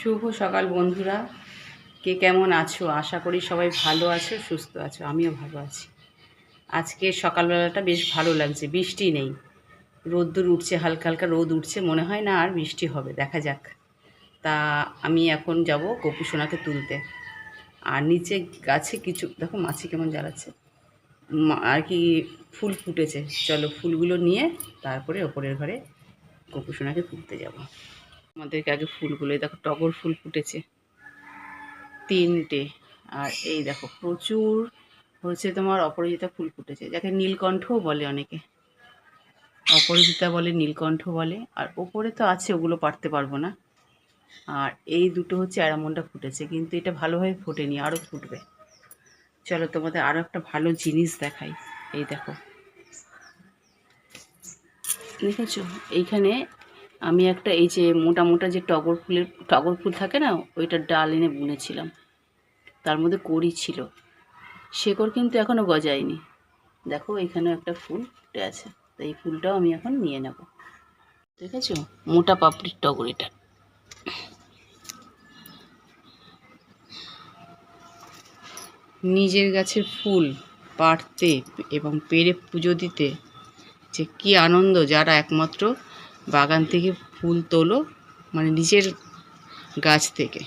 শুভ সকাল বন্ধুরা। কে কেমন আছো? আশা করি সবাই ভালো আছো, সুস্থ আছো, আমিও ভালো আছি। আজকে সকালবেলাটা বেশ ভালো লাগছে, বৃষ্টি নেই। রোদ্দুর উঠছে, হালকা হালকা রোদ উঠছে, মনে হয় না আর বৃষ্টি হবে, দেখা যাক। তা আমি এখন যাব গপু সোনাকে তুলতে। আর নিচে গাছে কিছু, দেখো মাছি কেমন জ্বালাচ্ছে। আর কি ফুল ফুটেছে। চলো ফুলগুলো নিয়ে তারপরে ওপরের ঘরে গপু সোনাকে তুলতে যাব। আমাদেরকে আগে ফুলগুলো দেখো টগর ফুল ফুটেছে। তিনটে। আর এই দেখো প্রচুর হচ্ছে তোমার অপরাজিতা ফুল ফুটেছে। যাকে নীলকণ্ঠও বলে অনেকে। অপরাজিতা বলে, নীলকণ্ঠ বলে। আর ওপরে তো আছে, ওগুলো পারতে পারব না। আর এই দুটো হচ্ছে অ্যারামনটা ফুটেছে, কিন্তু এটা ভালোভাবে ফোটেনি আরও ফুটবে। চলো তোমাদের আরও একটা ভালো জিনিস দেখাই। এই দেখো। দেখেছ? এইখানে আমি একটা এই যে মোটা মোটা যে টগর ফুলের, টগর ফুল থাকে না, ওইটা ডাল এনে বুনেছিলাম। তার মধ্যে কড়ি ছিল। শেকড় কিন্তু এখনও গজায়নি। দেখো এখানে একটা ফুল ফুটে আছে। তো এই ফুলটাও আমি এখন নিয়ে নেব। দেখেছ? মোটা পাপড়ির টগর এটা। নিজের গাছের ফুল পাড়তে এবং পেরে পুজো দিতে যে কী আনন্দ, যারা একমাত্র বাগান থেকে ফুল তোলো মানে নিজের গাছ থেকে।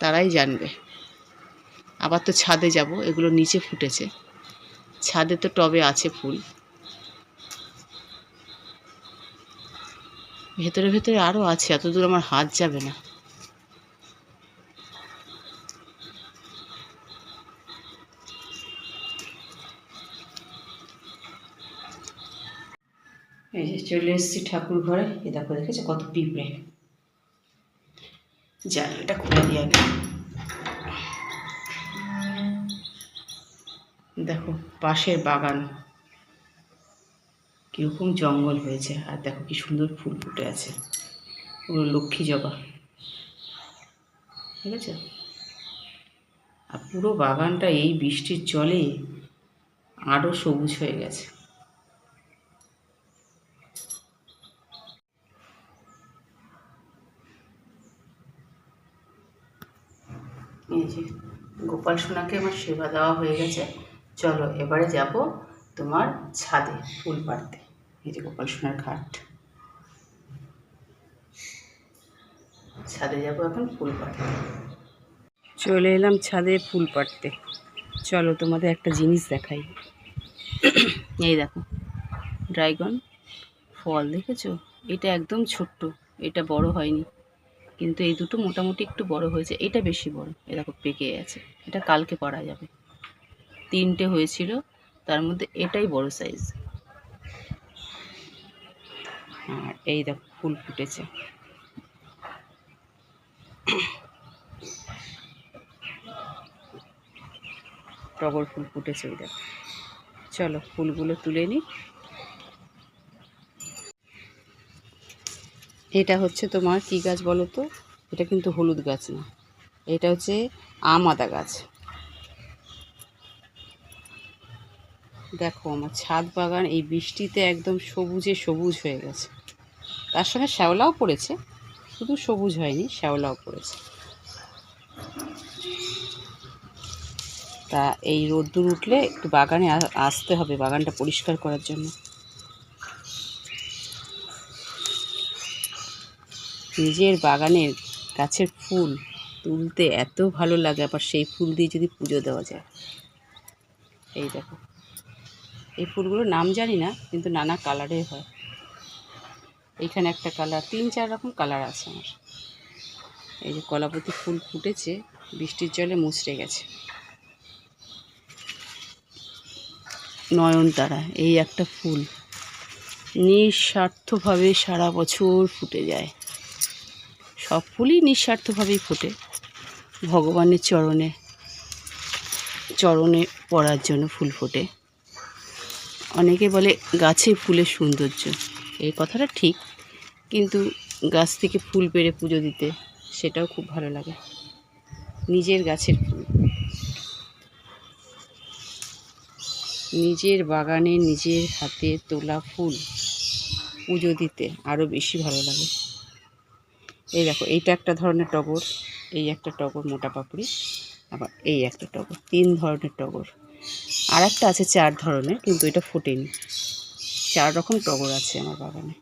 তারাই জানবে। আবার তো ছাদে যাব, এগুলো নিচে ফুটেছে। ছাদে তো টবে আছে ফুল। ভেতরে ভেতরে আরও আছে এত দূর আমার হাত যাবে না। চলে এসেছি ঠাকুর ঘরে। এ দেখো, দেখেছে কত পিঁপড়ে? জানলাটা খুলে দিয়ে আগে। দেখো, পাশের বাগান। কীরকম জঙ্গল হয়েছে, আর দেখো কি সুন্দর ফুল ফুটে আছে। ওগুলো লক্ষ্মী জবা। ঠিক আছে? আর পুরো বাগানটা এই বৃষ্টির জলে আরও সবুজ হয়ে গেছে। এই যে গোপাল সোনাকে আমার সেবা দেওয়া হয়ে গেছে, চলো এবারে যাব তোমার ছাদে ফুল পাড়তে। এই যে গোপাল সোনার ঘাট। ছাদে যাব এখন ফুল পাড়তে। চলে এলাম ছাদে ফুল পাড়তে। চলো তোমাদের একটা জিনিস দেখাই। এই দেখো ড্রাইগন ফল দেখেছ? এটা একদম ছোট্ট, এটা বড় হয়নি। কিন্তু এই দুটো মোটামুটি একটু বড় হয়েছে। এটা বেশি বড়। এ দেখো, পেকে আছে এটা কালকে পারা যাবে। তিনটে হয়েছিল। তার মধ্যে এটাই বড় সাইজ আর এই দেখো, ফুল ফুটেছে। টগর ফুল ফুটেছে ওই দেখো। চলো, ফুলগুলো তুলে নিই এটা হচ্ছে তোমার কী গাছ বলো তো? এটা কিন্তু হলুদ গাছ না। এটা হচ্ছে আম আদা গাছ। দেখো আমার ছাদ বাগান, এই বৃষ্টিতে একদম সবুজে সবুজ হয়ে গেছে। তার সঙ্গে শ্যাওলাও পড়েছে, শুধু সবুজ হয়নি, শ্যাওলাও পড়েছে। তা এই রোদ্দুর উঠলে একটু বাগানে আসতে হবে, বাগানটা পরিষ্কার করার জন্য। নিজের বাগানের গাছের ফুল তুলতে এত ভালো লাগে, আবার সেই ফুল দিয়ে যদি পুজো দেওয়া যায়। এই দেখো। এই ফুলগুলোর নাম জানি না, কিন্তু নানা কালারের হয়। এইখানে একটা কালার, তিন চার রকম কালার আছে আমার। এই যে কলাপতি ফুল ফুটেছে, বৃষ্টির জলে মুচড়ে গেছে। নয়নতারা, এই একটা ফুল। নিঃস্বার্থভাবে সারা বছর ফুটে যায়। সব ফুলই নিঃস্বার্থভাবেই ফোটে। ভগবানের চরণে চরণে পড়ার জন্য ফুল ফোটে। অনেকে বলে গাছে ফুলের সৌন্দর্য। এই কথাটা ঠিক, কিন্তু গাছ থেকে ফুল পেড়ে পুজো দিতে সেটাও খুব ভালো লাগে। নিজের গাছের ফুল। নিজের বাগানে নিজের হাতে তোলা ফুল পুজো দিতে আরও বেশি ভালো লাগে। এই দেখো, এইটা একটা ধরনের টগর, এই একটা টগর মোটা পাপড়ি, আবার এই একটা টগর, তিন ধরনের টগর। আর একটা আছে চার ধরনের, কিন্তু এটা ফোটেনি। চার রকম টগর আছে আমার বাগানে।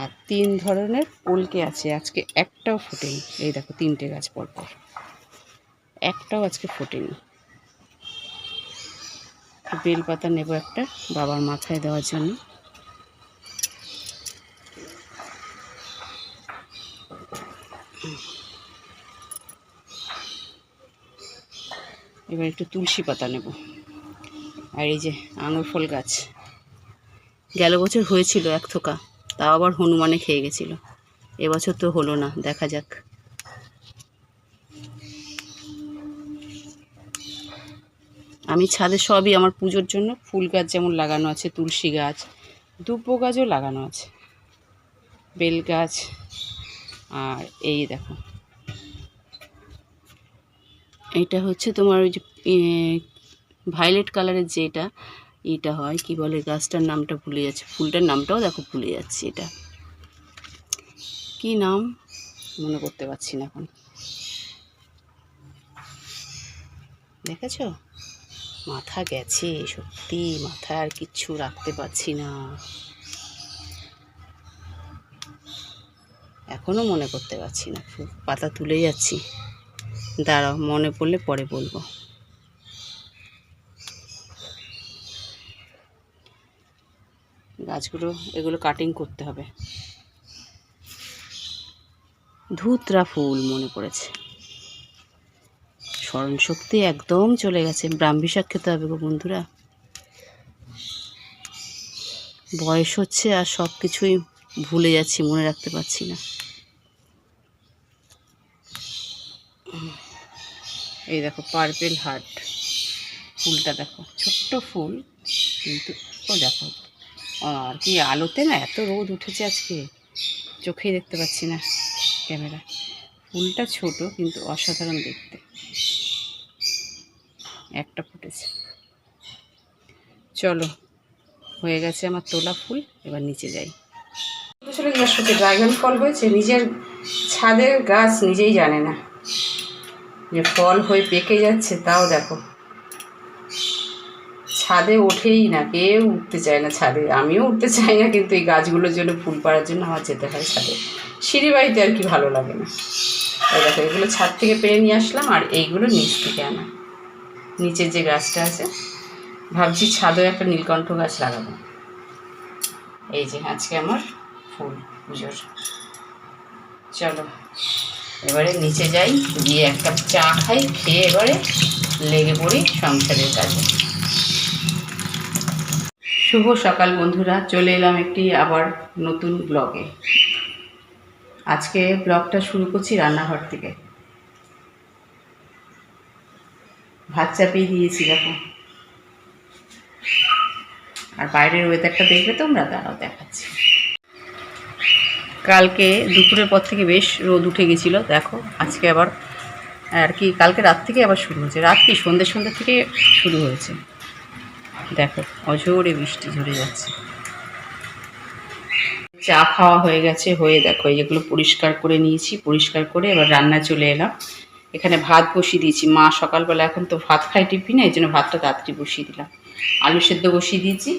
আর তিন ধরনের কলকে আছে, আজকে একটাও ফোটেনি। এই দেখো, তিনটে গাছ পরপর। একটাও আজকে ফোটেনি। বেলপাতা নেব একটা বাবার মাথায় দেওয়ার জন্য। এবার একটু তুলসী পাতা নেব। আর এই যে আঙুর ফল গাছ। গেল বছর হয়েছিল এক থোকা, তাও আবার হনুমানে খেয়ে গেছিল। এবছর তো হলো না, দেখা যাক। আমি ছাদে সবই আমার পুজোর জন্য ফুল গাছ যেমন লাগানো আছে, তুলসী গাছ, দুব্বো গাছও লাগানো আছে। বেল গাছ, আর এই দেখো। এটা হচ্ছে তোমার ওই যে ভায়োলেট কালারের যেটা, এটা হয়, কি বলে গাছটার নামটা ভুলে যাচ্ছে। ফুলটার নামটাও দেখো ভুলে যাচ্ছে এটা। কি নাম? মনে করতে পারছি না এখন। দেখেছ? মাথা গেছে, সত্যি মাথায় আর কিচ্ছু রাখতে পারছি না। এখনও মনে করতে পারছি না পাতা তুলে যাচ্ছি। দাঁড়াও, মনে পড়লে পরে বলব। গাছগুলো, এগুলো কাটিং করতে হবে। ধুতরা ফুল মনে পড়েছে। স্মরণশক্তি একদম চলে গেছে। ব্রাহ্মী খেতে হবে গো বন্ধুরা। বয়স হচ্ছে আর সব কিছুই ভুলে যাচ্ছি, মনে রাখতে পারছি না। এই দেখো পার্পেল হার্ট ফুলটা দেখো, ছোট্ট ফুল, কিন্তু ও দেখো, আর কি আলোতে না এত রোদ উঠেছে আজকে, চোখেই দেখতে পাচ্ছি না ক্যামেরা ফুলটা ছোট, কিন্তু অসাধারণ দেখতে। একটা ফুটেছে। চলো, হয়ে গেছে আমার তোলা ফুল, এবার নিচে যাই। ড্রাগন ফল হয়েছে, নিজের ছাদের গাছ নিজেই জানে না। যে ফল হয়ে পেকে যাচ্ছে, তাও দেখো। ছাদে ওঠেই না, কেউ উঠতে চায় না ছাদে। আমিও উঠতে চাই না, কিন্তু এই গাছগুলোর জন্য, ফুল পাড়ার জন্য আমার যেতে হয় ছাদে। সিঁড়ি বাড়িতে আর কি ভালো লাগে না। দেখো, এগুলো ছাদ থেকে পেরে নিয়ে আসলাম, আর এইগুলো নিচ থেকে আনা। নিচের যে গাছটা আছে, ভাবছি ছাদেও একটা নীলকণ্ঠ গাছ লাগাবো। এই যে আজকে আমার ফুল পুজোর। চলো, এবারে নিচে যাই, গিয়ে এক কাপ চা খাই, খেয়ে এবারে লেগে পড়ি সংসারের কাজে। শুভ সকাল বন্ধুরা, চলে এলাম একটি আবার নতুন ব্লগে আজকে ব্লগটা শুরু করছি রান্নাঘর থেকে। ভাত চাপিয়ে দিয়েছি, দেখো। আর বাইরের ওয়েদারটা দেখবে তোমরা, দাঁড়াও দেখাচ্ছি। কালকে দুপুরের পর থেকে বেশ রোদ উঠে গেছিল, দেখো। আজকে আবার, আর কি, কালকে রাত থেকে আবার শুরু হয়েছে। রাত কি সন্ধ্যে সন্ধ্যে থেকে শুরু হয়েছে। দেখো, অঝোরে বৃষ্টি ঝরে যাচ্ছে। চা খাওয়া হয়ে গেছে, হয়ে দেখো এইগুলো পরিষ্কার করে নিয়েছি, পরিষ্কার করে এবার রান্না চলে এলাম। এখানে ভাত বসিয়ে দিয়েছি। মা সকালবেলা এখন তো ভাত খাই টিফিনে, এই জন্য ভাতটা তাড়াতাড়ি বসিয়ে দিলাম। আলু সেদ্ধ বসিয়ে দিয়েছি।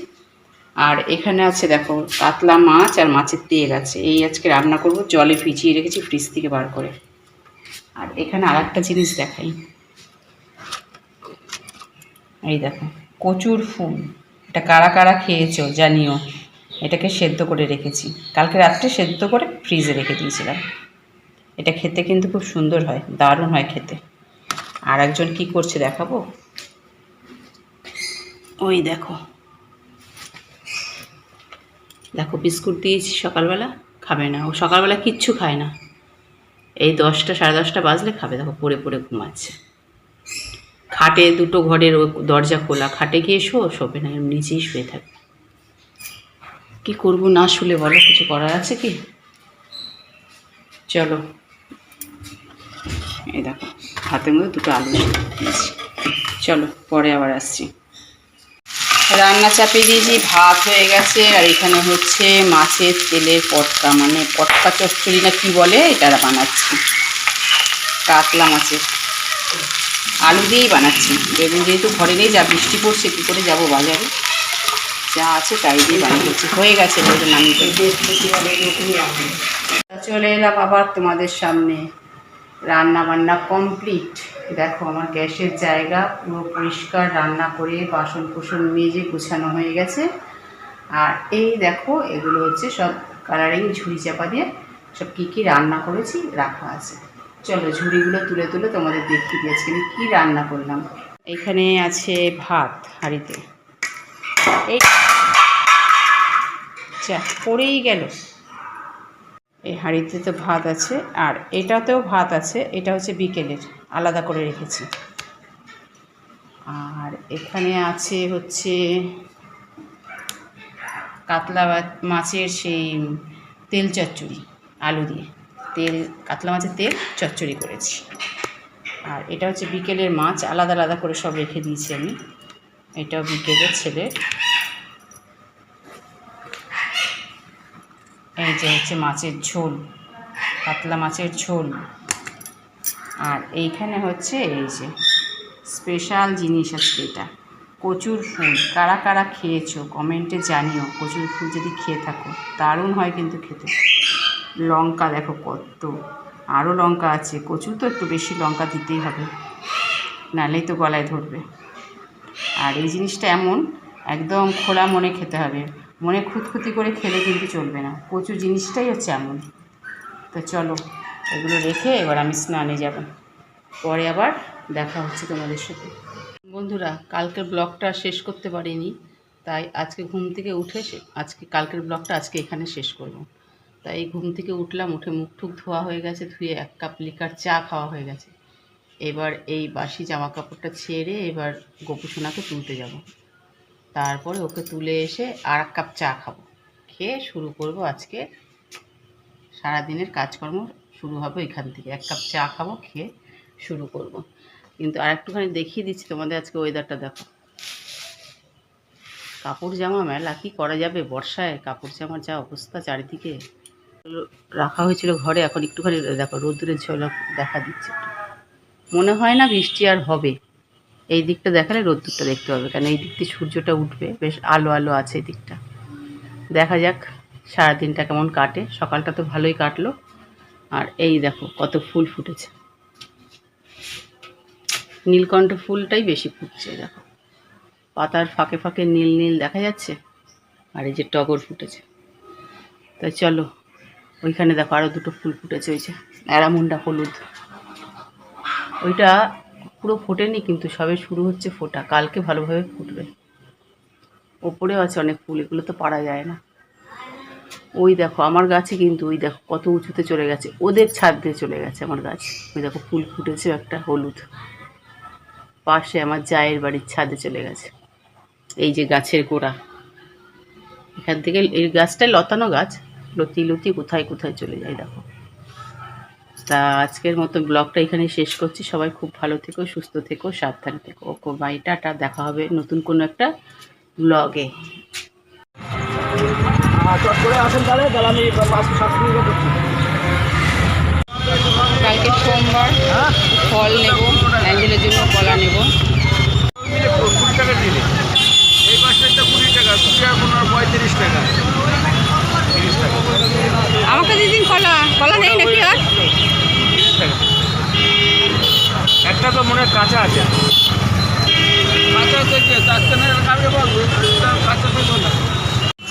আর এখানে আছে দেখো, কাতলা মাছ আর মাছের তেল আছে। এই আজকে রান্না করব, জলে ভিজিয়ে রেখেছি ফ্রিজ থেকে বার করে। আর এখানে আর একটা জিনিস দেখাই। এই দেখো, কচুর ফুল। এটা কারা কারা খেয়েছো জানিও। এটাকে সেদ্ধ করে রেখেছি। কালকে রাত্রে সেদ্ধ করে ফ্রিজে রেখে দিয়েছিলাম। এটা খেতে কিন্তু খুব সুন্দর হয়, দারুণ হয় খেতে। আর একজন কী করছে দেখাবো? ওই দেখো। দেখো, বিস্কুট দিয়েছি সকালবেলা, খাবে না। ও সকালবেলা কিচ্ছু খায় না। এই দশটা, সাড়ে দশটা বাজলে খাবে। দেখো, পড়ে পড়ে ঘুমাচ্ছে। খাটে দুটো ঘরের দরজা খোলা। খাটে গিয়ে শো, শোবে না এমনি নিচেই শুয়ে থাকে কি করব না শুলে বলো, কিছু করার আছে কি? চলো। এই দেখো, হাতের মধ্যে দুটো আলু চলো, পরে আবার আসছি। রান্না চাপিয়ে দিয়েছি, ভাত হয়ে গেছে, আর এখানে হচ্ছে মাছের তেলের পটকা মানে পটকা চচ্চড়ি না কি বলে, এটা বানাচ্ছি। কাতলা মাছের। আলু দিয়েই বানাচ্ছি। বেগুন যেহেতু ঘরে নেই, যা বৃষ্টি পড়ছে, কী করে যাব বাজারে? যা আছে তাই দিয়ে বানিয়েছি হয়ে গেছে বলে নামিয়ে চলে এলাম আবার তোমাদের সামনে। রান্না বান্না কমপ্লিট দেখো আমার গ্যাসের জায়গা পুরো পরিষ্কার রান্না করে বাসন কুসন মেজে গুছানো হয়ে গেছে। আর এই দেখো এগুলো হচ্ছে সব কালারিং ঝুড়ি চাপা দিয়ে সব কী কী রান্না করেছি রাখা আছে। চলো ঝুড়িগুলো তুলে তুলে তোমাদের দেখিয়ে দিয়েছি আমি কী রান্না করলাম। এখানে আছে ভাত হাঁড়িতে। এই যা, পড়েই গেল। এই হাঁড়িতে তো ভাত আছে, আর এটাতেও ভাত আছে, এটা হচ্ছে বিকেলের, আলাদা করে রেখেছি। আর এখানে আছে হচ্ছে কাতলা মাছের সেই তেল চচ্চড়ি, আলু দিয়ে। তেল, কাতলা মাছের তেল চচ্চড়ি করেছি। আর এটা হচ্ছে বিকেলের মাছ, আলাদা আলাদা করে সব রেখে দিয়েছি আমি। এটাও বিকেলের ছেলে এই যে হচ্ছে মাছের ঝোল, পাতলা মাছের ঝোল। আর এইখানে হচ্ছে এই যে স্পেশাল জিনিস আজকে এটা, কচুর ফুল। কারা কারা খেয়েছো? কমেন্টে জানিও। কচুর ফুল যদি খেয়ে থাকো, দারুণ হয় কিন্তু খেতে। লঙ্কা দেখো কত আরও লঙ্কা আছে। কচু তো একটু বেশি লঙ্কা দিতেই হবে, নাহলেই তো গলায় ধরবে। আর এই জিনিসটা এমন, একদম খোলা মনে খেতে হবে। মনে খুঁতখুতি করে খেলে কিন্তু চলবে না। কচু জিনিসটাই হচ্ছে এমন। তো চলো, এগুলো রেখে এবার আমি স্নানে যাব। পরে আবার দেখা হচ্ছে তোমাদের সাথে। বন্ধুরা, কালকের ব্লগটা শেষ করতে পারিনি, তাই আজকে ঘুম থেকে উঠে আজকে কালকের ব্লগটা আজকে এখানে শেষ করব। তাই ঘুম থেকে উঠলাম, উঠে মুখ টুক ধোয়া হয়ে গেছে, ধুয়ে এক কাপ লিকার চা খাওয়া হয়ে গেছে। এবার এই বাসি জামা কাপড়টা ছেড়ে এবার গোপুসোনাকে তুলতে যাব। তারপরে ওকে তুলে এসে আর এক কাপ চা খাব। খেয়ে শুরু করব আজকে। সারাদিনের কাজকর্ম শুরু হবে এখান থেকে। এক কাপ চা খাব, খেয়ে শুরু করব। কিন্তু আর একটুখানি দেখিয়ে দিচ্ছি তোমাদের আজকে ওয়েদারটা দেখো। কাপড় জামা মেলা, কি করা যাবে বর্ষায়? কাপড় জামার যা অবস্থা চারিদিকে। রাখা হয়েছিল ঘরে, এখন একটুখানি, দেখো, রোদ্দুরের ঝলক দেখা দিচ্ছে। মনে হয় না বৃষ্টি আর হবে। এই দিকটা দেখালে রোদ্দুরটা দেখতে পাবে কারণ এই দিক দিয়ে সূর্যটা উঠবে, বেশ আলো আলো আছে এই দিকটা। দেখা যাক, সারাদিনটা কেমন কাটে। সকালটা তো ভালোই কাটলো। আর এই দেখো, কত ফুল ফুটেছে। নীলকণ্ঠ ফুলটাই বেশি ফুটছে, দেখো। পাতার ফাঁকে ফাঁকে নীল নীল দেখা যাচ্ছে? আর এই যে টগর ফুটেছে। তাই চলো, ওইখানে দেখো আরও দুটো ফুল ফুটেছে, ওই যে অ্যারামুন্ডা হলুদ। ওইটা পুরো ফোটেনি কিন্তু, সবে শুরু হচ্ছে ফোটা, কালকে ভালোভাবে ফুটবে। ওপরেও আছে অনেক ফুল, এগুলো তো পারা যায় না। ওই দেখো, আমার গাছে কিন্তু, ওই দেখো কত উঁচুতে চলে গেছে, ওদের ছাদ দিয়ে চলে গেছে আমার গাছ। ওই দেখো ফুল ফুটেছে একটা হলুদ। পাশে আমার জায়ের বাড়ির ছাদে চলে গেছে। এই যে গাছের গোড়া। এখান থেকে, এই গাছটাই লতানো গাছ, লতি লতি কোথায় কোথায় চলে যায় দেখো। তা আজকের মতো ব্লগটা এখানে শেষ করছি। সবাই খুব ভালো থেকো, সুস্থ থেকো, সাবধানে থেকো। Okay, bye, tata. দেখা হবে নতুন কোনো একটা ব্লগে। কালকে সোমবার ফল নেব, অ্যাঞ্জেলের জন্য কলা নেব। কুড়ি টাকা দিলে এই মাসটা কুড়ি টাকা কুড়ি টাকা পনেরো পঁয়ত্রিশ টাকা। আমাকে দিদিন কলা। কলা নেই নাকি আর? একটা তো মনে কাঁচা আছে। কাঁচা থেকে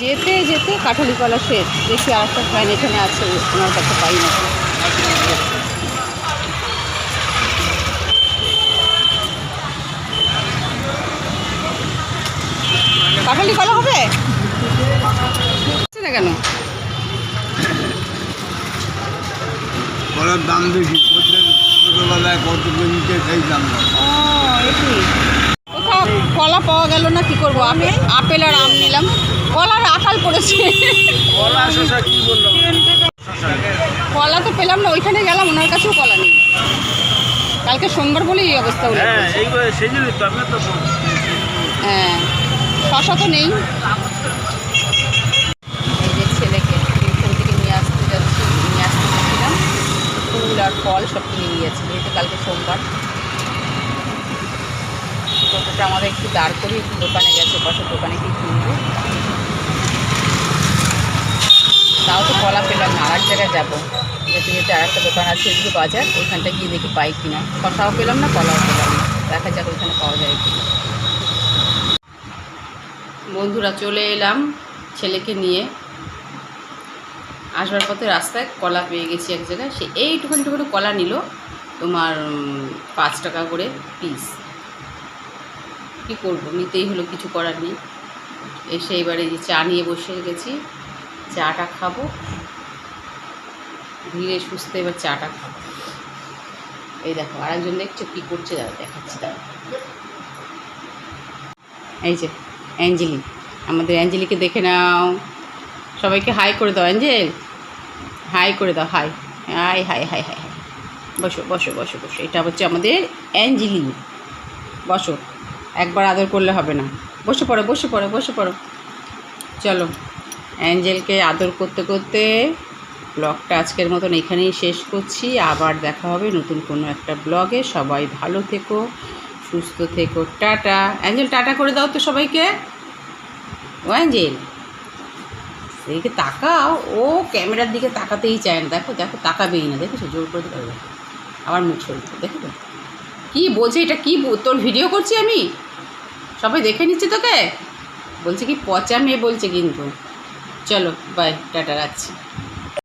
যেতে যেতে কাঠালি কলা শেষ দেখি আর একটা ফ্যান এখানে আছে ওনার কাছে পাই না। কাঠালি কলা হবে? না কেন? কলার দাম বেশি ছোটোবেলায় কত কিনতে সেই দাম কোথাও কলা পাওয়া গেল না কি করব? আমি আপেল আর আম নিলাম। কলার আকাল পড়েছে। কলা তো পেলাম না ওইখানে গেলাম ওনার কাছেও কলা নেই। কালকে সোমবার বলে এই অবস্থা হলো। হ্যাঁ হ্যাঁ শশা তো নেই এই যে ছেলেকে টিউশন থেকে নিয়ে আসতে যাচ্ছি নিয়ে আসতে গেছিলাম ফুল সব কিনে নিয়ে যাচ্ছি যেহেতু কালকে সোমবার। টোটোটা আমাদের একটু দাঁড় করে একটু দোকানে গেছে পাশের দোকানে কি কিনবো? তাও তো কলা পেলাম না আর জায়গায় যাব। যেতে যেতে আর একটা দোকান আছে এদিকে বাজার ওইখানটা গিয়ে দেখি পাই কিনা। শশাও পেলাম না, কলাও পেলাম না। দেখা যাক ওইখানে পাওয়া যায় কিনা বন্ধুরা চলে এলাম ছেলেকে নিয়ে। আসবার পথে রাস্তায় কলা পেয়ে গেছি এক জায়গায়। সে এইটুকুনি টুকুনি কলা নিল, তোমার পাঁচ টাকা করে পিস কী করব? নিতেই হলো, কিছু করার নেই। এসে এবারে যে চা নিয়ে বসে গেছি, চাটা খাব। ধীরে সুস্থ এবার চাটা খাব। এই দেখো, আরেকজন দেখছ কী করছে দাদা দেখাচ্ছি দাদা এই যে, অ্যাঞ্জেলি। আমাদের অ্যাঞ্জেলিকে দেখে নাও। সবাইকে হাই করে দাও, অ্যাঞ্জেল। হাই করে দাও, hi. Hi hi hi hi hi. বসো বসো বসো বসো। এটা হচ্ছে আমাদের অ্যাঞ্জেলি বসো। একবার আদর করলে হবে না। বসে পড়ো বসে পড়ো বসে পড়ো। চলো। অ্যাঞ্জেলকে আদর করতে করতে ব্লগটা আজকের মতন এখানেই শেষ করছি। আবার দেখা হবে নতুন কোনো একটা ব্লগে। সবাই ভালো থেকো, সুস্থ থেকো। টাটা। অ্যাঞ্জেল, টাটা করে দাও তো সবাইকে। ও অ্যাঞ্জেল। এদিকে তাকাও, ও ক্যামেরার দিকে তাকাতেই চায় না। দেখো দেখো, তাকাবেই না, দেখেছ? জোর করে দেখো। আবার মুখ ছবি দেখো তো কী বলছে এটা? কী তোর ভিডিও করছি আমি? সবাই দেখে নিচ্ছি তোকে? বলছে কি, পচা মেয়ে বলছে কিন্তু। চলো বাই টাটা, রাখছি।